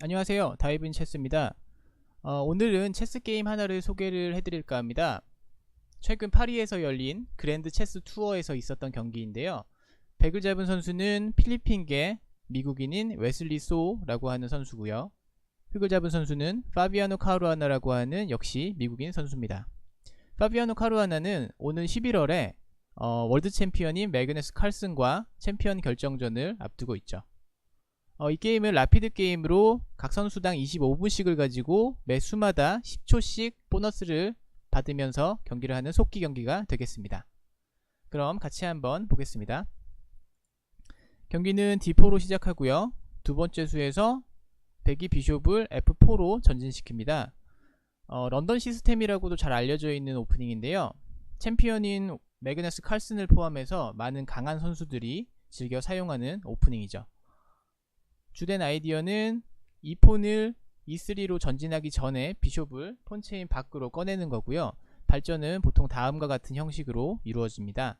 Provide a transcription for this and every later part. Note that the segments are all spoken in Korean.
안녕하세요. 다이브인 체스입니다. 어, 오늘은 체스 게임 하나를 소개를 해드릴까 합니다. 최근 파리에서 열린 그랜드 체스 투어에서 있었던 경기인데요. 백을 잡은 선수는 필리핀계 미국인인 웨슬리 소라고 하는 선수고요. 흑을 잡은 선수는 파비아노 카루아나라고 하는 역시 미국인 선수입니다. 파비아노 카루아나는 오는 11월에 어, 월드 챔피언인 매그네스 칼슨과 챔피언 결정전을 앞두고 있죠 어, 이 게임은 라피드 게임으로 각 선수당 25분씩을 가지고 매 수마다 10초씩 보너스를 받으면서 경기를 하는 속기 경기가 되겠습니다. 그럼 같이 한번 보겠습니다. 경기는 D4로 시작하고요. 두 번째 수에서 백이 비숍을 F4로 전진시킵니다. 어, 런던 시스템이라고도 잘 알려져 있는 오프닝인데요. 챔피언인 매그너스 칼슨을 포함해서 많은 강한 선수들이 즐겨 사용하는 오프닝이죠. 주된 아이디어는 이 폰을 E3로 전진하기 전에 비숍을 폰체인 밖으로 꺼내는 거고요. 발전은 보통 다음과 같은 형식으로 이루어집니다.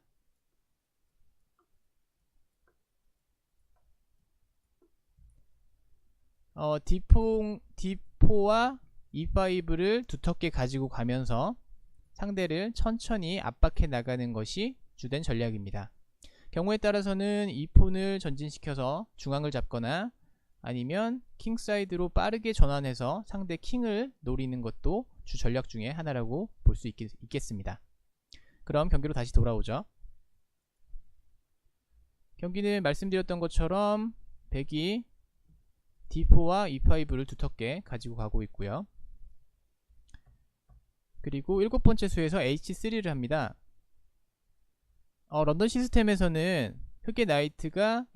어, D4, D4와 E5를 두텁게 가지고 가면서 상대를 천천히 압박해 나가는 것이 주된 전략입니다. 경우에 따라서는 이 폰을 전진시켜서 중앙을 잡거나 아니면 킹 사이드로 빠르게 전환해서 상대 킹을 노리는 것도 주 전략 중에 하나라고 볼 수 있겠습니다. 그럼 경기로 다시 돌아오죠. 경기는 말씀드렸던 것처럼 백이 D4와 E5를 두텁게 가지고 가고 있고요. 그리고 일곱 번째 수에서 H3를 합니다. 어, 런던 시스템에서는 흑의 나이트가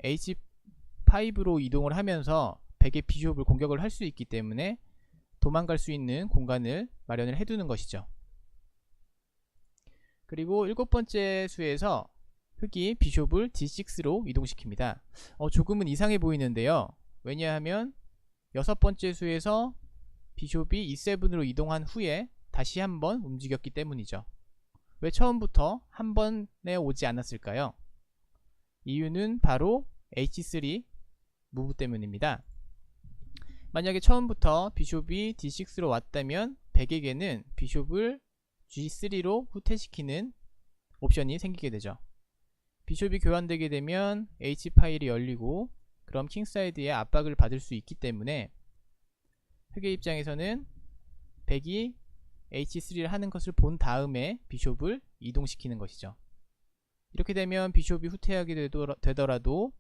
H5로 이동을 하면서 백의 비숍을 공격을 할 수 있기 때문에 도망갈 수 있는 공간을 마련을 해두는 것이죠. 그리고 일곱 번째 수에서 흑이 비숍을 D6로 이동시킵니다. 어, 조금은 이상해 보이는데요. 왜냐하면 여섯 번째 수에서 비숍이 E7으로 이동한 후에 다시 한번 움직였기 때문이죠. 왜 처음부터 한 번에 오지 않았을까요? 이유는 바로 H3 무브 때문입니다. 만약에 처음부터 비숍이 D6로 왔다면 백에게는 비숍을 G3로 후퇴시키는 옵션이 생기게 되죠. 비숍이 교환되게 되면 H 파일이 열리고 그럼 킹사이드에 압박을 받을 수 있기 때문에 흑의 입장에서는 백이 H3를 하는 것을 본 다음에 비숍을 이동시키는 것이죠. 이렇게 되면 비숍이 후퇴하게 되더라도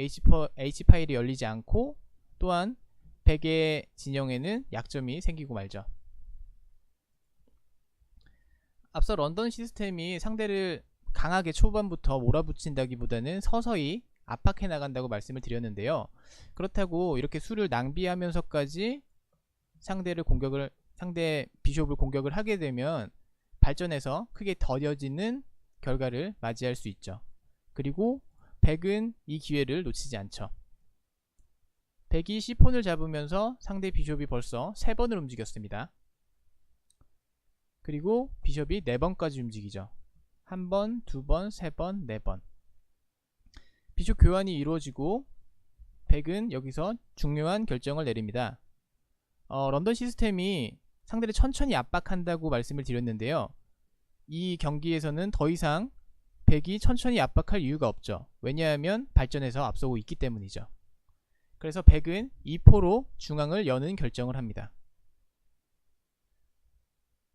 H, 파일이 열리지 않고 또한 백의 진영에는 약점이 생기고 말죠. 앞서 런던 시스템이 상대를 강하게 초반부터 몰아붙인다기보다는 서서히 압박해 나간다고 말씀을 드렸는데요. 그렇다고 이렇게 수를 낭비하면서까지 상대를 공격을 상대 비숍을 공격을 하게 되면 발전해서 크게 더뎌지는 결과를 맞이할 수 있죠. 그리고 백은 이 기회를 놓치지 않죠. 백이 C 폰을 잡으면서 상대 비숍이 벌써 3번을 움직였습니다. 그리고 비숍이 4번까지 움직이죠. 1번, 2번, 3번, 4번. 비숍 교환이 이루어지고 백은 여기서 중요한 결정을 내립니다. 어, 런던 시스템이 상대를 천천히 압박한다고 말씀을 드렸는데요. 이 경기에서는 더 이상 백이 천천히 압박할 이유가 없죠. 왜냐하면 발전해서 앞서고 있기 때문이죠. 그래서 백은 2포로 중앙을 여는 결정을 합니다.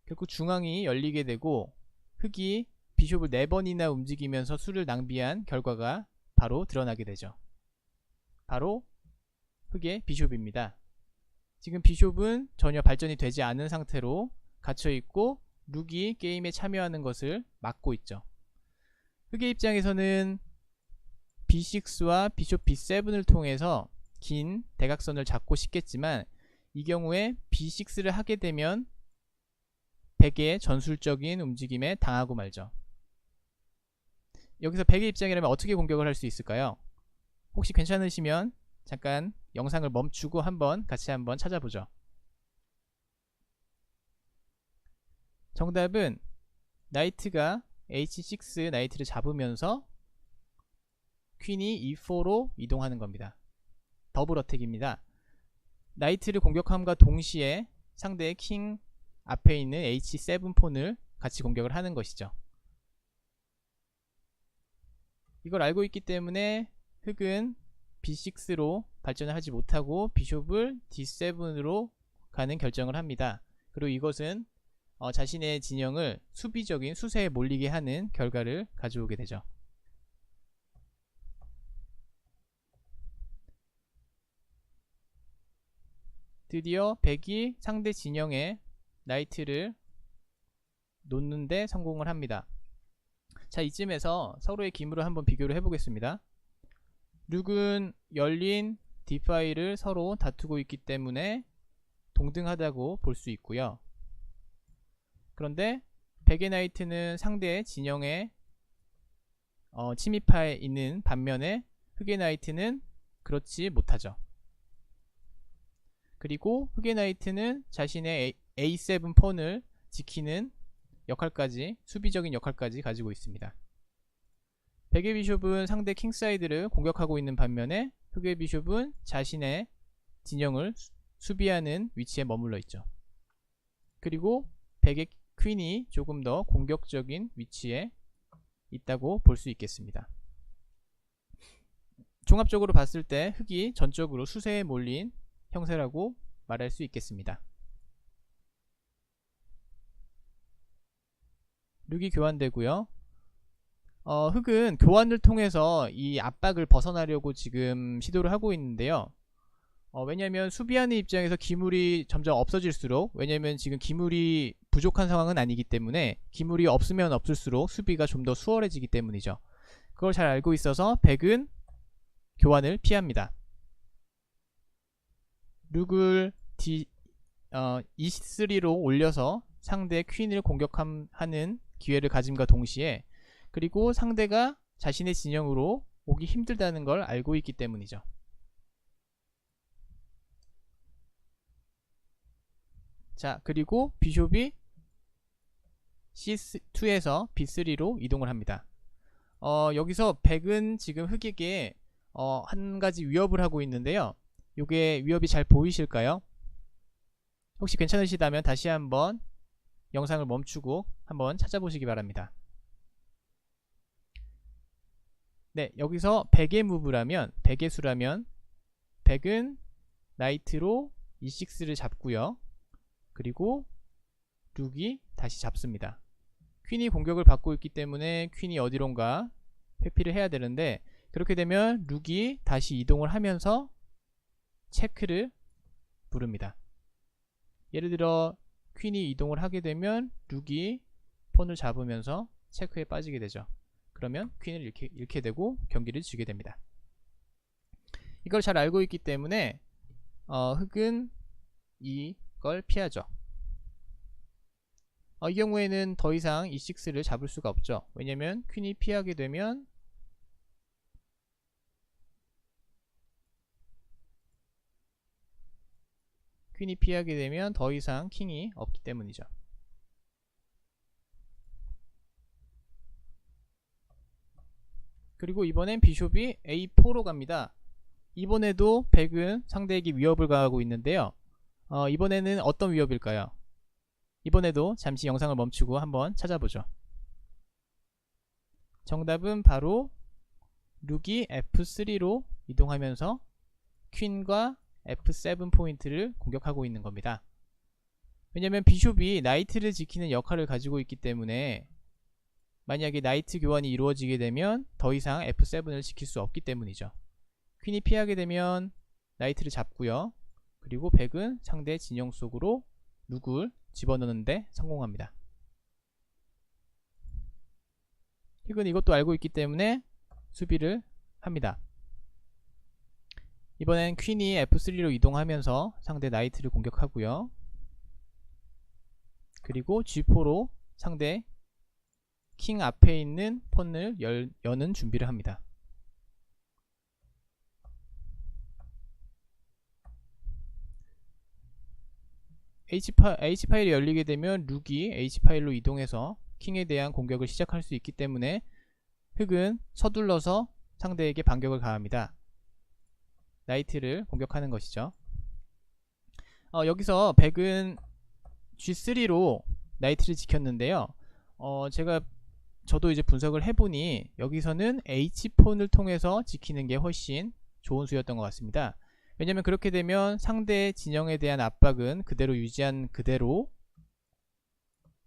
결국 중앙이 열리게 되고 흑이 비숍을 4번이나 움직이면서 수를 낭비한 결과가 바로 드러나게 되죠. 바로 흑의 비숍입니다. 지금 비숍은 전혀 발전이 되지 않은 상태로 갇혀있고 룩이 게임에 참여하는 것을 막고 있죠. 흑의 입장에서는 B6와 비숍 B7을 통해서 긴 대각선을 잡고 싶겠지만 이 경우에 B6를 하게 되면 백의 전술적인 움직임에 당하고 말죠. 여기서 백의 입장이라면 어떻게 공격을 할 수 있을까요? 혹시 괜찮으시면 잠깐 영상을 멈추고 한번 같이 한번 찾아보죠. 정답은 나이트가 H6 나이트를 잡으면서 퀸이 E4로 이동하는 겁니다. 더블 어택입니다. 나이트를 공격함과 동시에 상대의 킹 앞에 있는 H7 폰을 같이 공격을 하는 것이죠. 이걸 알고 있기 때문에 흑은 B6로 발전을 하지 못하고 비숍을 D7으로 가는 결정을 합니다. 그리고 이것은 어, 자신의 진영을 수비적인 수세에 몰리게 하는 결과를 가져오게 되죠. 드디어 백이 상대 진영에 나이트를 놓는데 성공을 합니다. 자 이쯤에서 서로의 기물을 한번 비교를 해보겠습니다. 룩은 열린 디파이를 서로 다투고 있기 때문에 동등하다고 볼 수 있고요. 그런데 백의 나이트는 상대의 진영에 어, 침입해 있는 반면에 흑의 나이트는 그렇지 못하죠. 그리고 흑의 나이트는 자신의 A7 폰을 지키는 역할까지 수비적인 역할까지 가지고 있습니다. 백의 비숍은 상대 킹사이드를 공격하고 있는 반면에 흑의 비숍은 자신의 진영을 수비하는 위치에 머물러 있죠. 그리고 백의 퀸이 조금 더 공격적인 위치에 있다고 볼 수 있겠습니다. 종합적으로 봤을 때 흑이 전적으로 수세에 몰린 형세라고 말할 수 있겠습니다. 룩이 교환되고요. 어, 흑은 교환을 통해서 이 압박을 벗어나려고 지금 시도를 하고 있는데요. 어, 왜냐면 수비하는 입장에서 기물이 점점 없어질수록 왜냐면 지금 기물이 부족한 상황은 아니기 때문에 기물이 없으면 없을수록 수비가 좀 더 수월해지기 때문이죠. 그걸 잘 알고 있어서 백은 교환을 피합니다. 룩을 D, 어, E3로 올려서 상대 퀸을 공격하는 기회를 가짐과 동시에 그리고 상대가 자신의 진영으로 오기 힘들다는 걸 알고 있기 때문이죠. 자 그리고 비숍이 C2에서 B3로 이동을 합니다. 어, 여기서 백은 지금 흑에게 어, 한 가지 위협을 하고 있는데요. 이게 위협이 잘 보이실까요? 혹시 괜찮으시다면 다시 한번 영상을 멈추고 한번 찾아보시기 바랍니다. 네, 여기서 100의 무브라면 100의 수라면 100은 나이트로 E6를 잡고요. 그리고 룩이 다시 잡습니다. 퀸이 공격을 받고 있기 때문에 퀸이 어디론가 회피를 해야 되는데 그렇게 되면 룩이 다시 이동을 하면서 체크를 부릅니다. 예를 들어 퀸이 이동을 하게 되면 룩이 폰을 잡으면서 체크에 빠지게 되죠. 그러면 퀸을 잃게, 잃게 되고 경기를 지게 됩니다. 이걸 잘 알고 있기 때문에 어, 흑은 이 걸 피하죠. 어, 이 경우에는 더 이상 E6를 잡을 수가 없죠. 왜냐면 퀸이 피하게 되면 퀸이 피하게 되면 더 이상 킹이 없기 때문이죠. 그리고 이번엔 비숍이 A4로 갑니다. 이번에도 백은 상대에게 위협을 가하고 있는데요. 어, 이번에는 어떤 위협일까요? 이번에도 잠시 영상을 멈추고 한번 찾아보죠. 정답은 바로 룩이 F3로 이동하면서 퀸과 F7 포인트를 공격하고 있는 겁니다. 왜냐면 비숍이 나이트를 지키는 역할을 가지고 있기 때문에 만약에 나이트 교환이 이루어지게 되면 더 이상 F7을 지킬 수 없기 때문이죠. 퀸이 피하게 되면 나이트를 잡고요. 그리고 백은 상대 진영 속으로 룩을 집어넣는데 성공합니다. 픽은 이것도 알고 있기 때문에 수비를 합니다. 이번엔 퀸이 F3로 이동하면서 상대 나이트를 공격하고요. 그리고 G4로 상대 킹 앞에 있는 폰을 열, 여는 준비를 합니다. H파, H파일이 열리게 되면 룩이 H파일로 이동해서 킹에 대한 공격을 시작할 수 있기 때문에 흑은 서둘러서 상대에게 반격을 가합니다. 나이트를 공격하는 것이죠. 어, 여기서 백은 G3로 나이트를 지켰는데요. 어, 제가 저도 이제 분석을 해보니 여기서는 H폰을 통해서 지키는 게 훨씬 좋은 수였던 것 같습니다. 왜냐면 그렇게 되면 상대 진영에 대한 압박은 그대로 유지한 그대로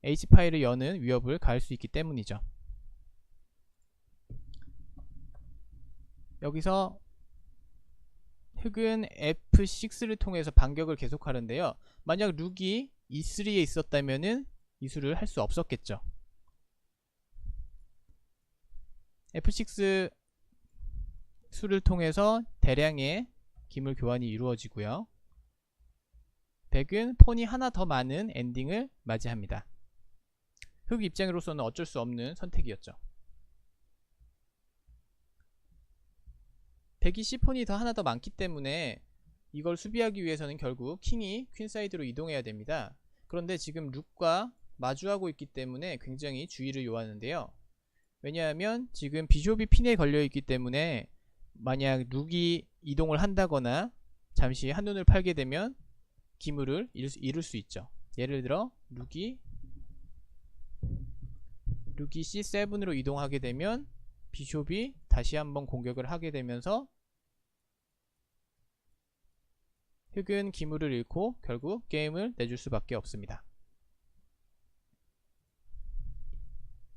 H파일을 여는 위협을 가할 수 있기 때문이죠. 여기서 흑은 F6를 통해서 반격을 계속하는데요. 만약 룩이 E3에 있었다면은 이수를 할 수 없었겠죠. F6 수를 통해서 대량의 기물 교환이 이루어지고요. 백은 폰이 하나 더 많은 엔딩을 맞이합니다. 흑 입장으로서는 어쩔 수 없는 선택이었죠. 백이 C폰이 더 하나 더 많기 때문에 이걸 수비하기 위해서는 결국 킹이 퀸사이드로 이동해야 됩니다. 그런데 지금 룩과 마주하고 있기 때문에 굉장히 주의를 요하는데요. 왜냐하면 지금 비숍이 핀에 걸려 있기 때문에 만약 룩이 이동을 한다거나 잠시 한눈을 팔게 되면 기물을 잃을 수 있죠. 예를 들어 룩이 룩이 C7으로 이동하게 되면 비숍이 다시 한번 공격을 하게 되면서 흑은 기물을 잃고 결국 게임을 내줄 수밖에 없습니다.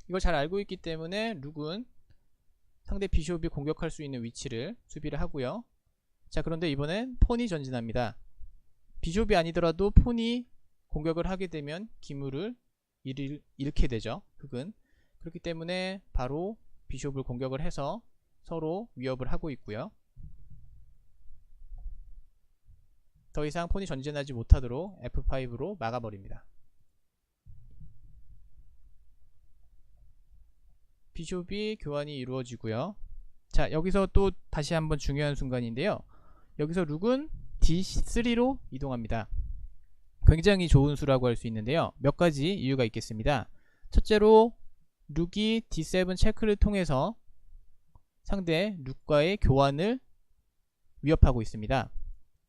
이걸 잘 알고 있기 때문에 룩은 상대 비숍이 공격할 수 있는 위치를 수비를 하고요. 자 그런데 이번엔 폰이 전진합니다. 비숍이 아니더라도 폰이 공격을 하게 되면 기물을 잃, 잃게 되죠. 흑은 그렇기 때문에 바로 비숍을 공격을 해서 서로 위협을 하고 있고요. 더 이상 폰이 전진하지 못하도록 F5로 막아버립니다. 비숍이 교환이 이루어지고요. 자 여기서 또 다시 한번 중요한 순간인데요. 여기서 룩은 D3로 이동합니다. 굉장히 좋은 수라고 할 수 있는데요. 몇 가지 이유가 있겠습니다. 첫째로 룩이 D7 체크를 통해서 상대 룩과의 교환을 위협하고 있습니다.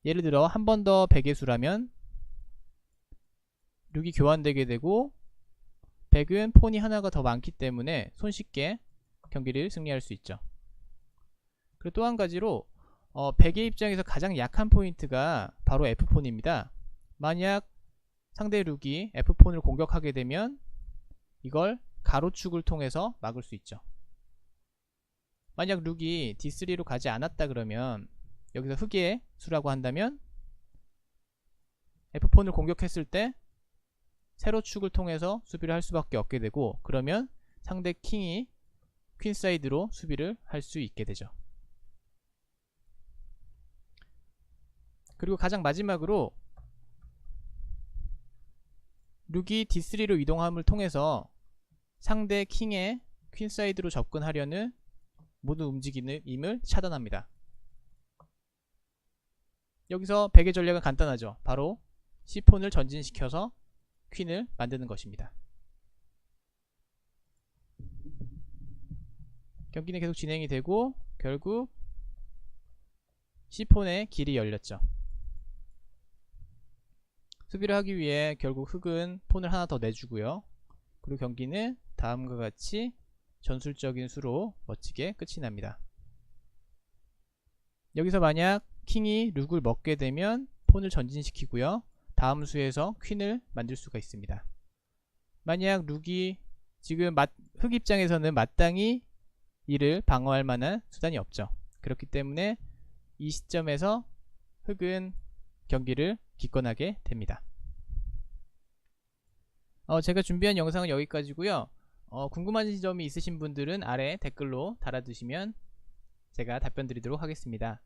예를 들어 한 번더 백의 수라면 룩이 교환되게 되고 백은 폰이 하나가 더 많기 때문에 손쉽게 경기를 승리할 수 있죠. 그리고 또 한 가지로 어, 백의 입장에서 가장 약한 포인트가 바로 F폰입니다. 만약 상대 룩이 F폰을 공격하게 되면 이걸 가로축을 통해서 막을 수 있죠. 만약 룩이 D3로 가지 않았다 그러면 여기서 흑의 수라고 한다면 F폰을 공격했을 때 세로축을 통해서 수비를 할 수밖에 없게 되고 그러면 상대 킹이 퀸 사이드로 수비를 할 수 있게 되죠. 그리고 가장 마지막으로 룩이 D3로 이동함을 통해서 상대 킹의 퀸 사이드로 접근하려는 모든 움직임을 차단합니다. 여기서 백의 전략은 간단하죠. 바로 C폰을 전진시켜서 퀸을 만드는 것입니다. 경기는 계속 진행이 되고 결국 C폰의 길이 열렸죠. 수비를 하기 위해 결국 흑은 폰을 하나 더 내주고요. 그리고 경기는 다음과 같이 전술적인 수로 멋지게 끝이 납니다. 여기서 만약 킹이 룩을 먹게 되면 폰을 전진시키고요. 다음 수에서 퀸을 만들 수가 있습니다. 만약 룩이 지금 흑 입장에서는 마땅히 이를 방어할 만한 수단이 없죠. 그렇기 때문에 이 시점에서 흑은 경기를 기권하게 됩니다. 어, 제가 준비한 영상은 여기까지고요. 어, 궁금한 점이 있으신 분들은 아래 댓글로 달아두시면 제가 답변 드리도록 하겠습니다.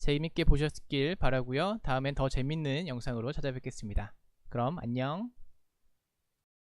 재밌게 보셨길 바라고요. 다음엔 더 재밌는 영상으로 찾아뵙겠습니다. 그럼 안녕.